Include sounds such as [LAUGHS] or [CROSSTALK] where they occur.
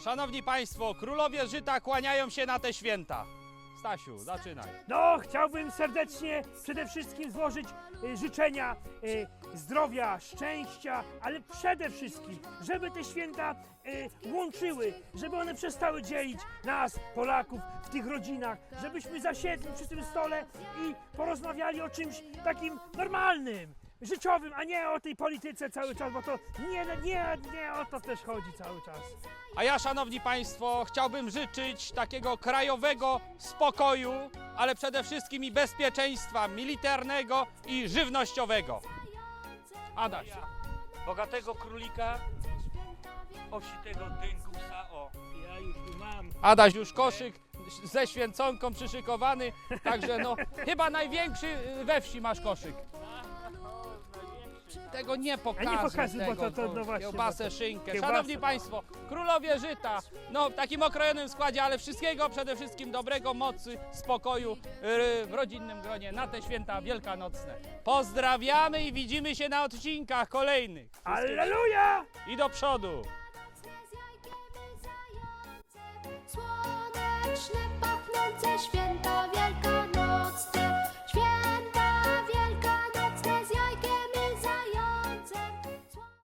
Szanowni Państwo, królowie żyta kłaniają się na te święta. Stasiu, zaczynaj. No, chciałbym serdecznie przede wszystkim złożyć e, życzenia e, zdrowia, szczęścia, ale przede wszystkim, żeby te święta e, łączyły, żeby one przestały dzielić nas, Polaków, w tych rodzinach, żebyśmy zasiedli przy tym stole i porozmawiali o czymś takim normalnym, życiowym, a nie o tej polityce cały czas, bo to nie, nie, nie o to też chodzi cały czas. A ja, szanowni państwo, chciałbym życzyć takiego krajowego spokoju, ale przede wszystkim i bezpieczeństwa militarnego i żywnościowego. Adaś. Bogatego królika, obsitego dyngusa, o. Ja już tu mam. Adaś już koszyk ze święconką przyszykowany, także no [LAUGHS] chyba największy we wsi masz koszyk. Tego nie pokazuj, pokazuj, bo tego, to- to- no właśnie, kiełbasę, bo to- szynkę. kiełbasę, Szanowni tak. Państwo, królowie żyta, no w takim okrojonym składzie, ale wszystkiego przede wszystkim dobrego, mocy, spokoju yy, w rodzinnym gronie na te święta wielkanocne. Pozdrawiamy i widzimy się na odcinkach kolejnych. Alleluja! I do przodu! Słoneczne,